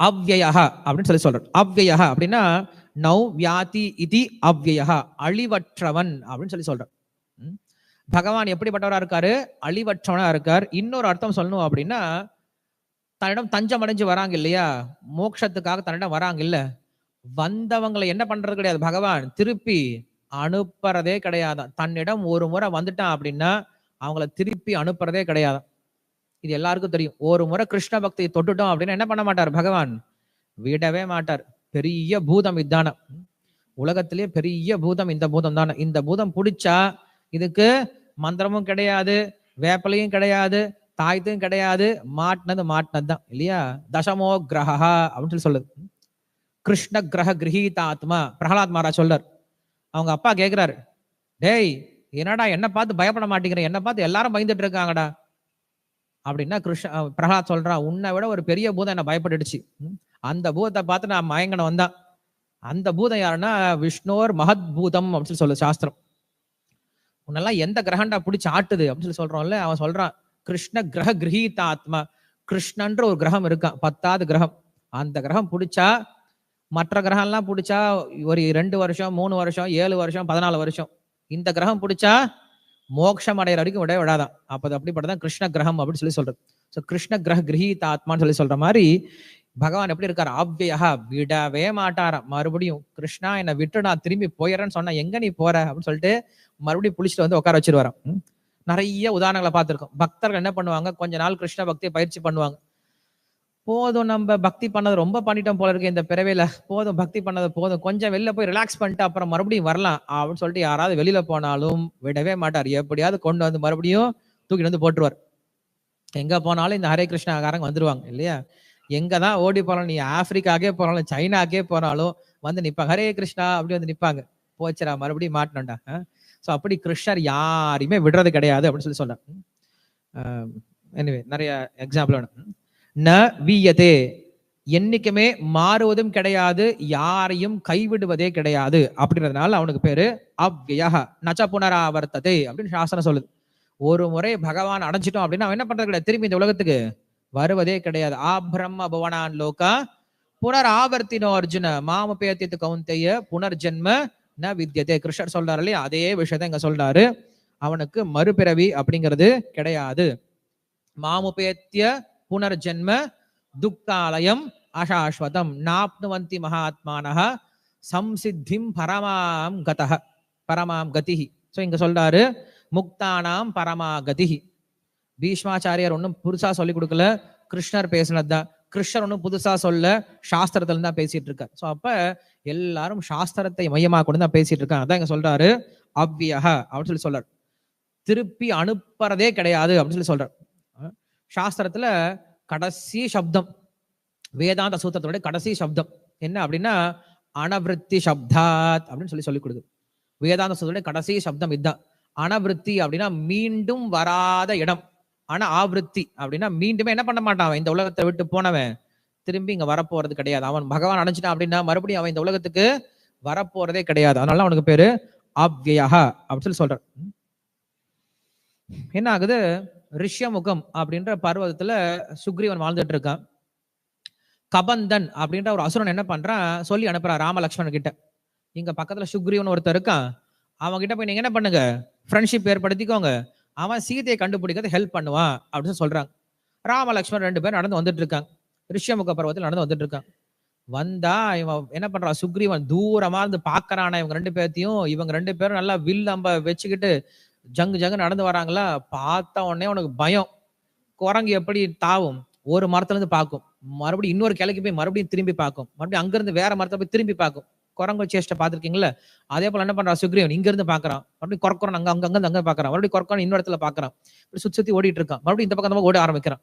அவ்யயா அப்படின்னு சொல்லி சொல்றார் அவ்யயா அப்படின்னா நௌ வியாதி இதி அவ்யயா அழிவற்றவன் அப்படின்னு சொல்லி சொல்றார் ம். பகவான் எப்படிப்பட்டவரா இருக்காரு? அழிவற்றவனா இருக்கார். இன்னொரு அர்த்தம் சொல்லணும் அப்படின்னா தன்னிடம் தஞ்சம் அடைஞ்சு வராங்க இல்லையா? மோட்சத்துக்காக தன்னிடம் வராங்க இல்ல? வந்தவங்களை என்ன பண்றது கிடையாது. பகவான் திருப்பி அனுப்புறதே கிடையாதான். தன்னிடம் ஒரு முறை வந்துட்டான் அப்படின்னா அவங்கள திருப்பி அனுப்புறதே கிடையாதான். இது எல்லாருக்கும் தெரியும். ஒரு முறை கிருஷ்ண பக்தியை தொட்டுட்டோம் அப்படின்னு என்ன பண்ண மாட்டார் பகவான்? விடவே மாட்டார். பெரிய பூதம் இதான உலகத்திலேயே பெரிய பூதம் இந்த பூதம் தானே. இந்த பூதம் பிடிச்சா இதுக்கு மந்திரமும் கிடையாது வேப்பலையும் கிடையாது தாய்த்தும் கிடையாது. மாட்டினது மாட்டினது தான். இல்லையா? தசமோ கிரகா அப்படின்னு சொல்லி சொல்லுது. கிருஷ்ண கிரக கிரகீதாத்மா பிரகலாத் மகாராஜ் சொல்றார். அவங்க அப்பா கேட்கிறாரு டேய் என்னடா என்ன பார்த்து பயப்பட மாட்டேங்கிற? என்ன பார்த்து எல்லாரும் பயந்துட்டு இருக்காங்கடா. அப்படின்னா கிருஷ்ண பிரகலாத் சொல்றான் உன்னை விட ஒரு பெரிய பூதம் என்ன பயப்பட்டுடுச்சு. அந்த பூதத்தை பார்த்து நான் மயங்கன வந்தான். அந்த பூதம் யாருன்னா விஷ்ணோர் மகத் பூதம் அப்படின்னு சொல்லி சொல்லு சாஸ்திரம். உன்னெல்லாம் எந்த கிரகண்டா பிடிச்சி ஆட்டுது அப்படின்னு சொல்லி சொல்றோம்ல அவன் சொல்றான் கிருஷ்ண கிரக கிரகீத ஆத்மா கிருஷ்ணன்ற ஒரு கிரகம் இருக்கான் பத்தாவது கிரகம். அந்த கிரகம் பிடிச்சா மற்ற கிரகம்லாம் பிடிச்சா ஒரு ரெண்டு வருஷம் மூணு வருஷம் ஏழு வருஷம் பதினாலு வருஷம். இந்த கிரகம் பிடிச்சா மோட்சம் அடைகிற வரைக்கும் விட விடாதான் அப்ப அப்படிப்பட்டதான் கிருஷ்ண கிரகம் அப்படின்னு சொல்லி சொல்றது. ஸோ கிருஷ்ண கிரக கிரகித ஆத்மான்னு சொல்லி சொல்ற மாதிரி பகவான் எப்படி இருக்காரு? ஆவ்யா விடவே மாட்டாராம். மறுபடியும் கிருஷ்ணா என்னை விட்டு நான் திரும்பி போயிடுறேன்னு சொன்னா எங்க நீ போற? அப்படின்னு சொல்லிட்டு மறுபடியும் புளிச்சிட்டு வந்து உட்கார வச்சிருவாராம். நிறைய உதாரணங்களை பார்த்திருக்கோம். பக்தர்கள் என்ன பண்ணுவாங்க? கொஞ்ச நாள் கிருஷ்ண பக்தியை பயிற்சி பண்ணுவாங்க. போதும் நம்ம பக்தி பண்ணது ரொம்ப பண்ணிட்டோம் போல இருக்கு இந்த பிறவையில. போதும் பக்தி பண்ணது போதும். கொஞ்சம் வெளில போய் ரிலாக்ஸ் பண்ணிட்டு அப்புறம் மறுபடியும் வரலாம் அப்படின்னு சொல்லிட்டு யாராவது வெளியில போனாலும் விடவே மாட்டார். எப்படியாவது கொண்டு வந்து மறுபடியும் தூக்கிட்டு வந்து போட்டுருவார். எங்க போனாலும் இந்த ஹரே கிருஷ்ணாக்காரங்க வந்துருவாங்க இல்லையா? எங்க தான் ஓடி போனாலும் நீ ஆப்பிரிக்காக்கே போனாலும் சைனாக்கே போனாலும் வந்து நிப்பாங்க. ஹரே கிருஷ்ணா அப்படி வந்து நிப்பாங்க. போச்சுரா மறுபடியும் மாட்டணும்டா. ஸோ அப்படி கிருஷ்ணர் யாரையுமே விடுறது கிடையாது அப்படின்னு சொல்லி சொன்னார் எனிவே நிறைய எக்ஸாம்பிள் வேணும். ந வீயதே. என்னைக்குமே மாறுவதும் கிடையாது யாரையும் கைவிடுவதே கிடையாது. அப்படின்றதுனால அவனுக்கு பேரு அவ்யய நச்ச புனராவர்த்ததே அப்படின்னு சாசனம் சொல்லுது. ஒரு முறை பகவான் அடைஞ்சிட்டோம் அப்படின்னா அவன் என்ன பண்றது கிடையாது? திரும்பி இந்த உலகத்துக்கு வருவதே கிடையாது. ஆ பிரம்ம புவனான் லோகா. புனர் ஆவர்த்தினோ அர்ஜுன மாமபேத்தியத்து கவுந்தைய புனர்ஜென்ம ந வித்யதே. கிருஷ்ணர் சொல்றாரு இல்லையா? அதே விஷயத்த இங்க சொல்றாரு. அவனுக்கு மறுபிறவி அப்படிங்கிறது கிடையாது. மாமுபேத்திய புனர்ஜென்ம துக்காலயம் அசாஸ்வதம். நாப்னுவந்தி மகாத்மானஹ சம்சித்திம் பரமாம் கதக பரமாம் கதிஹி. ஸோ இங்க சொல்றாரு முக்தானாம் பரமா கதிகி பீஷ்மாச்சாரியார் ஒன்றும் புதுசா சொல்லி கொடுக்கல. கிருஷ்ணர் பேசினதுதான். கிருஷ்ணர் ஒன்றும் புதுசா சொல்ல சாஸ்திரத்துல தான் பேசிட்டு இருக்கார் ஸோ அப்ப எல்லாரும் சாஸ்திரத்தை மையமாக கொண்டு தான் பேசிட்டு இருக்காங்க அதான் இங்க சொல்றாரு. அவ்வியக அப்படின்னு சொல்லி சொல்றாரு திருப்பி அனுப்புறதே கிடையாது அப்படின்னு சொல்லி சொல்றார். சாஸ்திரத்துல கடைசி சப்தம். வேதாந்த சூத்திரத்தோட கடைசி சப்தம். என்ன அப்படின்னா அனவிருத்தி சப்தாத் அப்படின்னு சொல்லி சொல்லிக் கொடுக்குது. வேதாந்த சூத்திரோட கடைசி சப்தம் இதுதான். அனவிருத்தி அப்படின்னா மீண்டும் வராத இடம். ஆனா ஆவிருத்தி அப்படின்னா மீண்டுமே என்ன பண்ண மாட்டான்? அவன் இந்த உலகத்தை விட்டு போனவன். திரும்பி இங்க வரப்போறது கிடையாது. அவன் பகவான் அடைஞ்சிட்டான் அப்படின்னா மறுபடியும் அவன் இந்த உலகத்துக்கு வரப்போறதே கிடையாது. அதனால அவனுக்கு பேரு அவ்யயா அப்படின்னு சொல்லி சொல்றான் என்ன ஆகுது? ரிஷ்யமுகம் அப்படின்ற பர்வதத்துல சுக்ரீவன் வாழ்ந்துட்டு இருக்கான். கபந்தன் அப்படின்ற ஒரு அசுரன் என்ன பண்றான்? சொல்லி அனுப்புறான் ராமலக்ஷ்மணன் கிட்ட. இங்க பக்கத்துல சுக்ரீவன் ஒருத்தர் இருக்கான். அவன் கிட்ட போய் நீங்க என்ன பண்ணுங்க? ஃப்ரெண்ட்ஷிப் ஏற்படுத்திக்கோங்க. அவன் சீதையை கண்டுபிடிக்கிறது ஹெல்ப் பண்ணுவான் அப்படின்னு சொல்றாங்க. ராமலக்ஷ்மணன் ரெண்டு பேரும் நடந்து வந்துட்டு இருக்காங்க. ரிஷ்யமுக பருவத்தில் நடந்து வந்துட்டு இருக்காங்க. வந்தா இவன் என்ன பண்றான் சுக்ரீவன் தூரமா இருந்து பாக்குறானா இவங்க ரெண்டு பேர்த்தையும். இவங்க ரெண்டு பேரும் நல்லா வில் அம்ப வச்சுக்கிட்டு ஜங்கு ஜங்கு நடந்து வராங்களா? பார்த்த உடனே உனக்கு பயம். குரங்கு எப்படி தாவும்? ஒரு மரத்துலேருந்து பார்க்கும். மறுபடியும் இன்னொரு கிளைக்கு போய் மறுபடியும் திரும்பி பார்க்கும். மறுபடியும் அங்கேருந்து வேற மரத்தை போய் திரும்பி பார்க்கும். குரங்கு சேஷ்டை பார்த்துருக்கீங்களா அதே போல் என்ன பண்றான்? சுக்ரீவன் இங்கேருந்து பார்க்குறான். மறுபடியும் குறக்குறான் அங்கே அங்கே அங்கே பார்க்குறான். மறுபடியும் குறக்குறான் இன்னொரு இடத்துல பார்க்குறான். இப்படி சுற்றி சுற்றி ஓடிட்டு இருக்கான். மறுபடியும் இந்த பக்கம் ஓட ஆரம்பிக்கிறான்.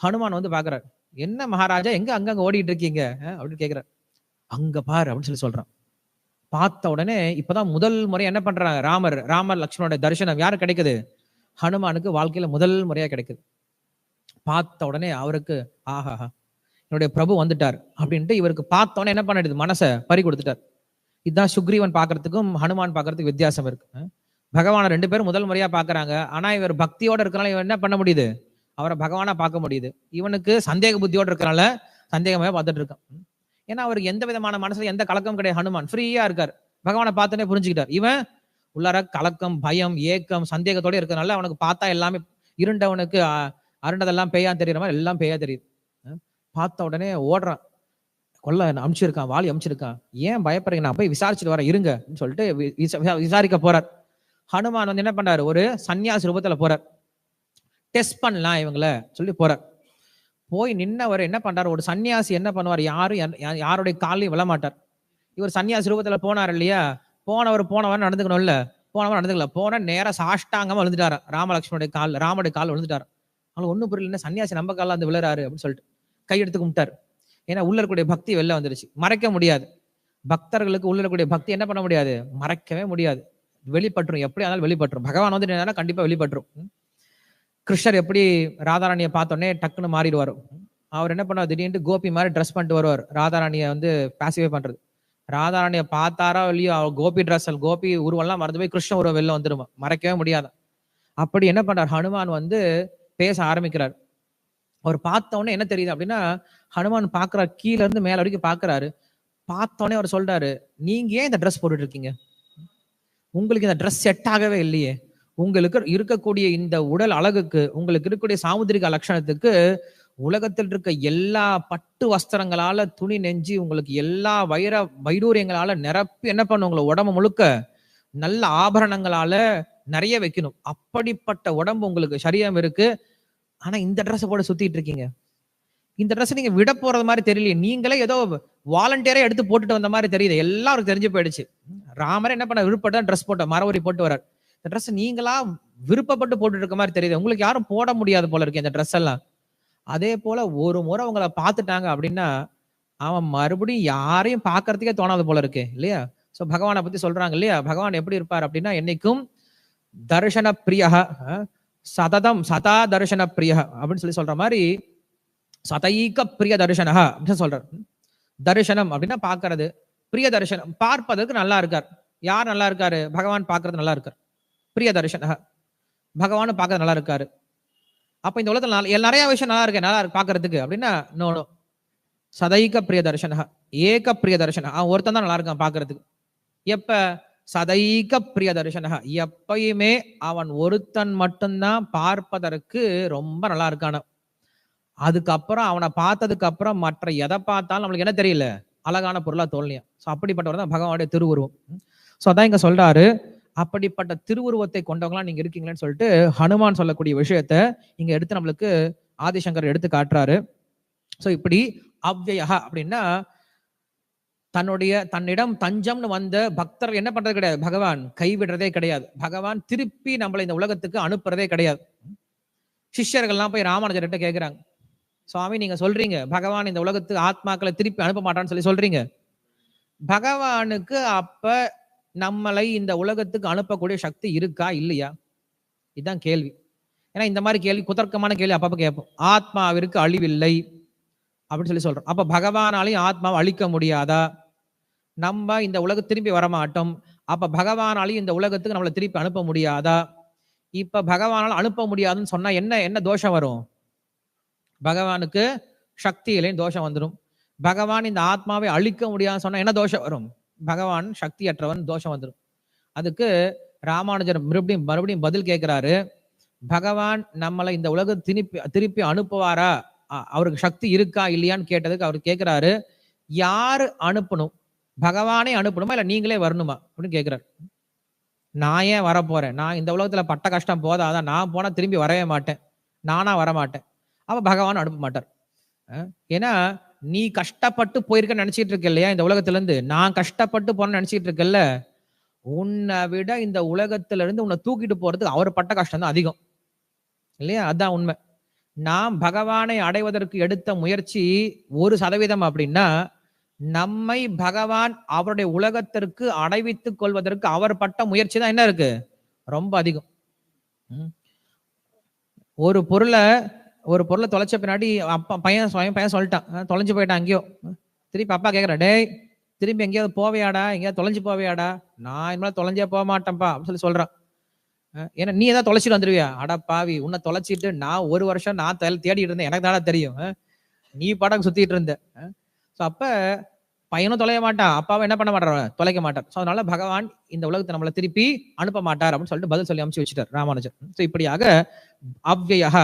ஹனுமான் வந்து பார்க்குறாரு. என்ன மகாராஜா? எங்கே அங்கங்கே ஓடிட்டு இருக்கீங்க? அப்படின்னு கேட்குறாரு அங்கே பாரு அப்படின்னு சொல்லி சொல்கிறான் பார்த்த உடனே இப்பதான் முதல் முறை என்ன பண்றாங்க? ராமர் ராமர் லக்ஷ்மணோட தரிசனம் யாரு கிடைக்குது? ஹனுமானுக்கு வாழ்க்கையில முதல் முறையா கிடைக்குது. பார்த்த உடனே அவருக்கு ஆஹாஹா என்னுடைய பிரபு வந்துட்டார் அப்படின்ட்டு இவருக்கு பார்த்த உடனே என்ன பண்ணிடுது? மனசை பறி கொடுத்துட்டார். இதுதான் சுக்ரீவன் பார்க்கறதுக்கும் ஹனுமான் பார்க்கறதுக்கு வித்தியாசம் இருக்கு. பகவானை ரெண்டு பேரும் முதல் முறையா பார்க்கறாங்க. ஆனா இவர் பக்தியோட இருக்கனால இவன் என்ன பண்ண முடியுது? அவரை பகவானா பார்க்க முடியுது. இவனுக்கு சந்தேக புத்தியோட இருக்கனால சந்தேகமாக பார்த்துட்டு இருக்கான். ஏன்னா அவருக்கு எந்த விதமான மனசுல எந்த கலக்கம் கிடையாது. ஹனுமான் ஃப்ரீயா இருக்கார். பகவானை பார்த்தோன்னே புரிஞ்சுக்கிட்டார். இவன் உள்ளார கலக்கம் பயம் ஏக்கம் சந்தேகத்தோட இருக்கிறனால அவனுக்கு பார்த்தா எல்லாமே இருண்டவனுக்கு அருண்டதெல்லாம் பேயா தெரியுற மாதிரி எல்லாம் பேயா தெரியுது. பார்த்த உடனே ஓடுறான். கொல்ல அமிச்சிருக்கான் வாலி அமிச்சிருக்கான். ஏன் பயப்படுறீங்க? நான் போய் விசாரிச்சுட்டு வரேன் இருங்க சொல்லிட்டு விசா- விசாரிக்க போறார். ஹனுமான் வந்து என்ன பண்றாரு? ஒரு சன்னியாசி ரூபத்துல போறார். டெஸ்ட் பண்ணலாம் இவங்கள சொல்லி போறார். போய் நின்னவர் என்ன பண்றாரு? ஒரு சன்னியாசி என்ன பண்ணுவார்? யாரும் யார்- யாருடைய காலையும் விழமாட்டார் இவர் சன்னியாசி ரூபத்துல போனார் இல்லையா? போனவர் போனவர் நடந்துக்கணும்ல? போனவர் நடந்துக்கல. போன நேரம் சாஷ்டாங்கமா விழுந்துட்டாரு. ராமலட்சுமணுடைய கால் ராமனுடைய கால் விழுந்துட்டாரு. அவங்களுக்கு ஒன்றும் புரியல. என்ன சன்னியாசி நம்ம காலில் வந்து விழுறாரு அப்படின்னு சொல்லிட்டு கையெடுத்து கும்பிட்டாரு. ஏன்னா உள்ள இருக்கக்கூடிய பக்தி வெளில வந்துருச்சு. மறைக்க முடியாது. பக்தர்களுக்கு உள்ள இருக்கக்கூடிய பக்தி என்ன பண்ண முடியாது? மறைக்கவே முடியாது. வெளிப்பட்டுரும். எப்படி ஆனாலும் வெளிப்பற்றும் பகவான் வந்து என்னன்னா கண்டிப்பா வெளிப்பட்டுரும். கிருஷ்ணர் எப்படி ராதாராணியை பார்த்தோன்னே டக்குன்னு மாறிடுவார். அவர் என்ன பண்ணுவார்? திடீர்னு கோபி மாதிரி ட்ரெஸ் பண்ணிட்டு வருவார். ராதாராணியை வந்து பாசிவே பண்றது. ராதாராணியை பார்த்தாரோ இல்லையோ அவர் கோபி ட்ரெஸ் கோபி உருவெல்லாம் மறந்து போய் கிருஷ்ண உருவம் வெளில வந்துருமா? மறைக்கவே முடியாது? அப்படி என்ன பண்றார்? ஹனுமான் வந்து பேச ஆரம்பிக்கிறார். அவர் பார்த்தோன்னே என்ன தெரியுது அப்படின்னா ஹனுமான் பாக்குறார் கீழ இருந்து மேல வரைக்கும் பாக்குறாரு பார்த்தோன்னே அவர் சொல்றாரு நீங்க ஏன் இந்த ட்ரெஸ் போட்டுட்டு இருக்கீங்க? உங்களுக்கு இந்த ட்ரெஸ் செட் ஆகவே இல்லையே. உங்களுக்கு இருக்கக்கூடிய இந்த உடல் அழகுக்கு உங்களுக்கு இருக்கக்கூடிய சாமுத்திரிக லட்சணத்துக்கு உலகத்தில் இருக்க எல்லா பட்டு வஸ்திரங்களால துணி நெஞ்சு உங்களுக்கு எல்லா வைர வைடூரியங்களால நிரப்பி என்ன பண்ணும் உங்களை உடம்பு முழுக்க நல்ல ஆபரணங்களால நிறைய வைக்கணும். அப்படிப்பட்ட உடம்பு உங்களுக்கு சரீரம் இருக்கு. ஆனா இந்த ட்ரெஸ் போட சுத்திட்டு இருக்கீங்க. இந்த ட்ரெஸ் நீங்க விட போறது மாதிரி தெரியலையே. நீங்களே ஏதோ வாலண்டியரா எடுத்து போட்டுட்டு வந்த மாதிரி தெரியுது. எல்லாருக்கும் தெரிஞ்சு போயிடுச்சு. ராமரே என்ன பண்ண விருப்பம் ட்ரெஸ் போட்ட மரவரி போட்டு வர்றார். இந்த ட்ரெஸ் நீங்களா விருப்பப்பட்டு போட்டுட்டு இருக்க மாதிரி தெரியுது. உங்களுக்கு யாரும் போட முடியாது போல இருக்கு அந்த ட்ரெஸ் எல்லாம். அதே போல ஒரு முறை உங்களை பார்த்துட்டாங்க அப்படின்னா அவன் மறுபடியும் யாரையும் பார்க்கறதுக்கே தோணாது போல இருக்கு இல்லையா? ஸோ பகவானை பத்தி சொல்றாங்க இல்லையா? பகவான் எப்படி இருப்பார் அப்படின்னா என்னைக்கும் தர்ஷன பிரியா சததம் சதா தர்ஷன பிரியா அப்படின்னு சொல்லி சொல்ற மாதிரி சதைக பிரிய தரிசனஹா அப்படின்னு சொல்றார். தரிசனம் அப்படின்னா பார்க்கறது பிரிய தரிசனம். பார்ப்பதற்கு நல்லா இருக்கார். யார் நல்லா இருக்காரு? பகவான் பார்க்கறது நல்லா இருக்கார். பிரிய தரிசனஹா பகவானும் பார்க்க நல்லா இருக்காரு அப்ப இந்த உலகத்துல நல்ல- நிறைய விஷயம் நல்லா இருக்கு நல்லா இருக்கு பார்க்கறதுக்கு. அப்படின்னா நோ நோ சதைக பிரிய தரிசனஹா ஏக பிரிய தரிசனா அவன் ஒருத்தன் தான் நல்லா இருக்கான் பாக்குறதுக்கு எப்ப? சதைக பிரிய தரிசனஹா எப்பயுமே அவன் ஒருத்தன் மட்டும்தான் பார்ப்பதற்கு ரொம்ப நல்லா இருக்கான அதுக்கப்புறம் அவனை பார்த்ததுக்கு அப்புறம் மற்ற எதை பார்த்தாலும் நம்மளுக்கு என்ன தெரியல? அழகான பொருளா தோல்லையா சோ அப்படிப்பட்டவர் தான் பகவானுடைய திருவுருவம். சோ அதான் இங்க சொல்றாரு. அப்படிப்பட்ட திருவுருவத்தை கொண்டவங்களாம் நீங்க இருக்கீங்களேன்னு சொல்லிட்டு ஹனுமான் சொல்லக்கூடிய விஷயத்த இங்க எடுத்து நம்மளுக்கு ஆதிசங்கர் எடுத்து காட்டுறாரு. ஸோ இப்படி அவ்யயா அப்படின்னா தன்னுடைய தன்னிடம் தஞ்சம்னு வந்த பக்தர் என்ன பண்றது கிடையாது. பகவான் கைவிடுறதே கிடையாது. பகவான் திருப்பி நம்மளை இந்த உலகத்துக்கு அனுப்புறதே கிடையாது. சிஷ்யர்கள்லாம் போய் ராமானுஜர்கிட்ட கேட்குறாங்க சுவாமி நீங்க சொல்றீங்க. பகவான் இந்த உலகத்துக்கு ஆத்மாக்களை திருப்பி அனுப்ப மாட்டான்னு சொல்லி சொல்றீங்க. பகவானுக்கு அப்ப நம்மளை இந்த உலகத்துக்கு அனுப்பக்கூடிய சக்தி இருக்கா இல்லையா? இதுதான் கேள்வி. ஏன்னா இந்த மாதிரி கேள்வி குதர்க்கமான கேள்வி அப்பப்போ கேட்போம். ஆத்மாவிற்கு அழிவில்லை அப்படின்னு சொல்லி சொல்றோம். அப்ப பகவானாலையும் ஆத்மாவை அழிக்க முடியாதா? நம்ம இந்த உலகம் திரும்பி வரமாட்டோம். அப்ப பகவானாலையும் இந்த உலகத்துக்கு நம்மளை திருப்பி அனுப்ப முடியாதா? இப்ப பகவானால் அனுப்ப முடியாதுன்னு சொன்னா என்ன என்ன தோஷம் வரும்? பகவானுக்கு சக்தியிலையும் தோஷம் வந்துடும் பகவான் இந்த ஆத்மாவை அழிக்க முடியாதுன்னு சொன்னா என்ன தோஷம் வரும்? பகவான் சக்தியற்றவன் தோஷம் வந்துடும் அதுக்கு ராமானுஜர் மறுபடியும் மறுபடியும் பதில் கேட்கிறாரு. பகவான் நம்மளை இந்த உலகம் திருப்பி திருப்பி அனுப்புவாரா? அ- அவருக்கு சக்தி இருக்கா இல்லையான்னு கேட்டதுக்கு அவர் கேட்கிறாரு. யாரு அனுப்பணும்? பகவானே அனுப்பணுமா? இல்லை நீங்களே வரணுமா? அப்படின்னு கேட்கிறாரு. நான் ஏன் வரப்போறேன்? நான் இந்த உலகத்துல பட்ட கஷ்டம் போதாதான் நான் போனா திரும்பி வரவே மாட்டேன். நானா வர மாட்டேன் அப்ப பகவான் அனுப்ப மாட்டார். ஏன்னா நீ கஷ்டப்பட்டு போயிருக்க நினைச்சிட்டு இருக்க இல்லையா இந்த உலகத்துல இருந்து நான் கஷ்டப்பட்டு போறேன்னு நினைச்சிட்டு இருக்கல உன்னை விட இந்த உலகத்துல இருந்து உன்னை தூக்கிட்டு போறதுக்கு அவர் பட்ட கஷ்டம் தான் அதிகம். இல்லையா? அதான் உண்மை. நாம் பகவானை அடைவதற்கு எடுத்த முயற்சி ஒரு சதவீதம் அப்படின்னா நம்மை பகவான் அவருடைய உலகத்திற்கு அடைவித்துக் கொள்வதற்கு அவர் பட்ட முயற்சி தான் என்ன இருக்கு? ரொம்ப அதிகம். ம். ஒரு பொருளை ஒரு பொருளை தொலைச்ச பின்னாடி அப்பா பையன் சுயம் பையன் சொல்லிட்டான். தொலைஞ்சு போயிட்டான் அங்கேயோ திருப்பி அப்பா கேக்குறா டேய் திரும்பி எங்கேயாவது போவியாடா? எங்கேயாவது தொலைஞ்சு போவியாடா? நான் இனிமேல் தொலைஞ்சே போக மாட்டேன்ப்பா. அப்படின்னு சொல்லி சொல்கிறான் ஏன்னா நீ ஏதாவது தொலைச்சிட்டு வந்துருவியா? அடா பாவி உன்னை தொலைச்சிட்டு நான் ஒரு வருஷம் நான் தேடிட்டு இருந்தேன். எனக்கு தானே தெரியும். நீ பாடம் சுத்திட்டு இருந்த. ஸோ அப்ப பையனும் தொலைய மாட்டான். அப்பாவும் என்ன பண்ண மாட்டார்? தொலைக்க மாட்டார். ஸோ அதனால பகவான் இந்த உலகத்தை நம்மளை திருப்பி அனுப்ப மாட்டார் அப்படின்னு சொல்லிட்டு பதில் சொல்லி அமைச்சு வச்சுட்டார் ராமானுஜர். ஸோ இப்படியாக அவ்யய